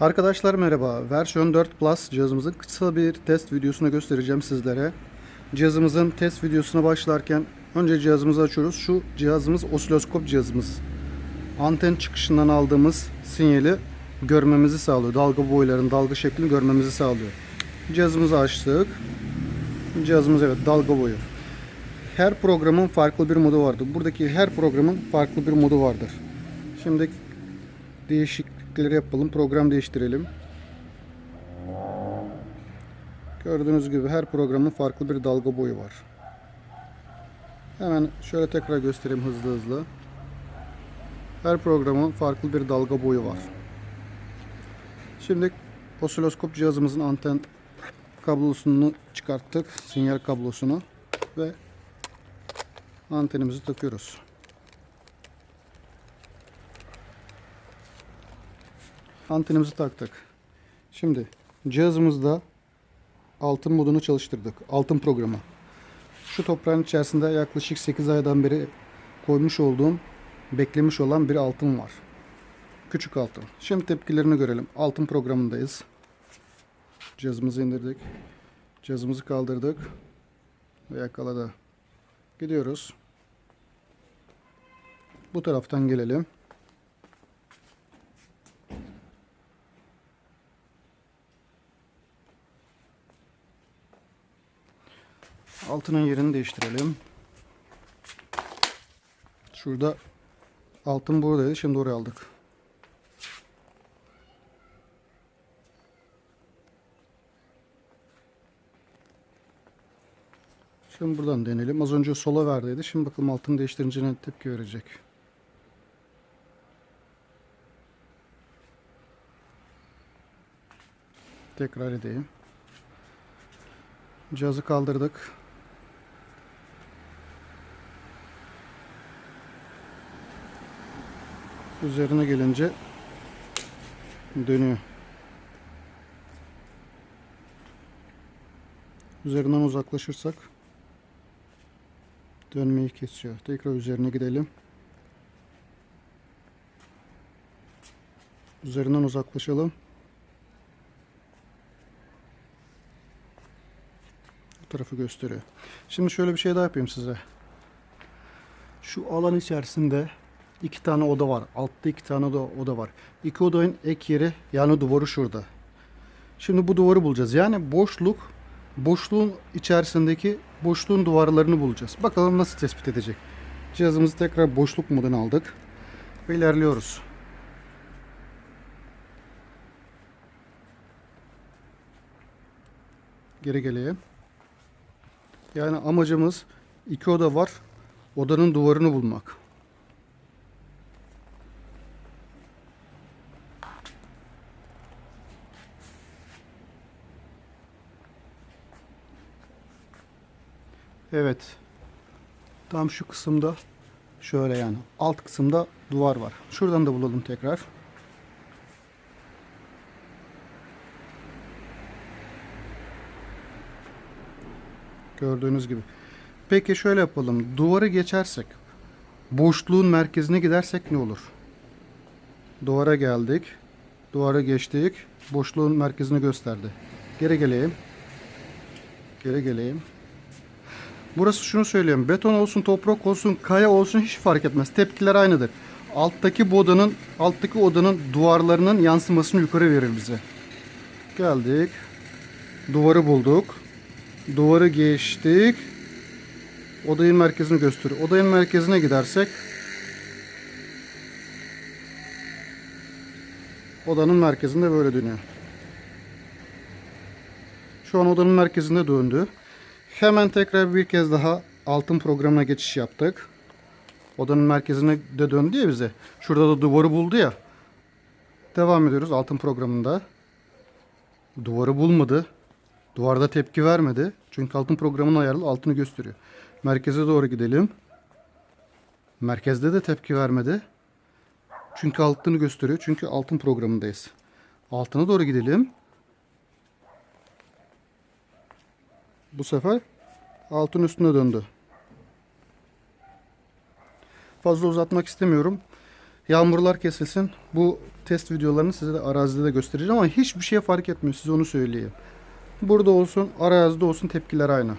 Arkadaşlar merhaba. Version 4 Plus cihazımızın kısa bir test videosunu göstereceğim sizlere. Cihazımızın test videosuna başlarken önce cihazımızı açıyoruz. Şu cihazımız osiloskop cihazımız. Anten çıkışından aldığımız sinyali görmemizi sağlıyor. Dalga boylarını, dalga şeklini görmemizi sağlıyor. Cihazımızı açtık. Cihazımız evet dalga boyu. Her programın farklı bir modu vardır. Buradaki her programın farklı bir modu vardır. Şimdi değişiklikleri yapalım. Program değiştirelim. Gördüğünüz gibi her programın farklı bir dalga boyu var. Hemen şöyle tekrar göstereyim hızlı hızlı. Her programın farklı bir dalga boyu var. Şimdi osiloskop cihazımızın anten kablosunu çıkarttık. Sinyal kablosunu ve antenimizi takıyoruz. Antenimizi taktık. Şimdi cihazımızda altın modunu çalıştırdık. Altın programı. Şu toprağın içerisinde yaklaşık 8 aydan beri koymuş olduğum beklemiş olan bir altın var. Küçük altın. Şimdi tepkilerini görelim. Altın programındayız. Cihazımızı indirdik. Cihazımızı kaldırdık. Ve yakaladı. Gidiyoruz. Bu taraftan gelelim. Altının yerini değiştirelim. Şurada altın buradaydı. Şimdi oraya aldık. Şimdi buradan deneyelim. Az önce sola verdiydi. Şimdi bakalım altını değiştirince ne tepki verecek. Tekrar edeyim. Cihazı kaldırdık. Üzerine gelince dönüyor. Üzerinden uzaklaşırsak dönmeyi kesiyor. Tekrar üzerine gidelim. Üzerinden uzaklaşalım. Bu tarafı gösteriyor. Şimdi şöyle bir şey daha yapayım size. Şu alan içerisinde iki tane oda var. Altta iki tane oda, oda var. İki odanın ek yeri yani duvarı şurada. Şimdi bu duvarı bulacağız. Yani boşluk, boşluğun içerisindeki boşluğun duvarlarını bulacağız. Bakalım nasıl tespit edecek. Cihazımızı tekrar boşluk moduna aldık. Ve ilerliyoruz. Geri geleyim. Yani amacımız iki oda var. Odanın duvarını bulmak. Evet. Tam şu kısımda şöyle yani alt kısımda duvar var. Şuradan da bulalım tekrar. Gördüğünüz gibi. Peki şöyle yapalım. Duvarı geçersek, boşluğun merkezine gidersek ne olur? Duvara geldik. Duvara geçtik. Boşluğun merkezini gösterdi. Geri geleyim. Geri geleyim. Burası şunu söyleyeyim. Beton olsun, toprak olsun, kaya olsun hiç fark etmez. Tepkiler aynıdır. Alttaki odanın, alttaki odanın duvarlarının yansımasını yukarı verir bize. Geldik. Duvarı bulduk. Duvarı geçtik. Odayın merkezini gösteriyor. Odayın merkezine gidersek odanın merkezinde böyle dönüyor. Şu an odanın merkezinde döndü. Hemen tekrar bir kez daha altın programına geçiş yaptık. Odanın merkezine de döndü ya bize. Şurada da duvarı buldu ya. Devam ediyoruz altın programında. Duvarı bulmadı. Duvarda tepki vermedi. Çünkü altın programının ayarlı altını gösteriyor. Merkeze doğru gidelim. Merkezde de tepki vermedi. Çünkü altını gösteriyor. Çünkü altın programındayız. Altına doğru gidelim. Bu sefer altın üstüne döndü. Fazla uzatmak istemiyorum. Yağmurlar kesilsin. Bu test videolarını size de arazide de göstereceğim ama hiçbir şey fark etmiyor size onu söyleyeyim. Burada olsun, arazide olsun tepkiler aynı.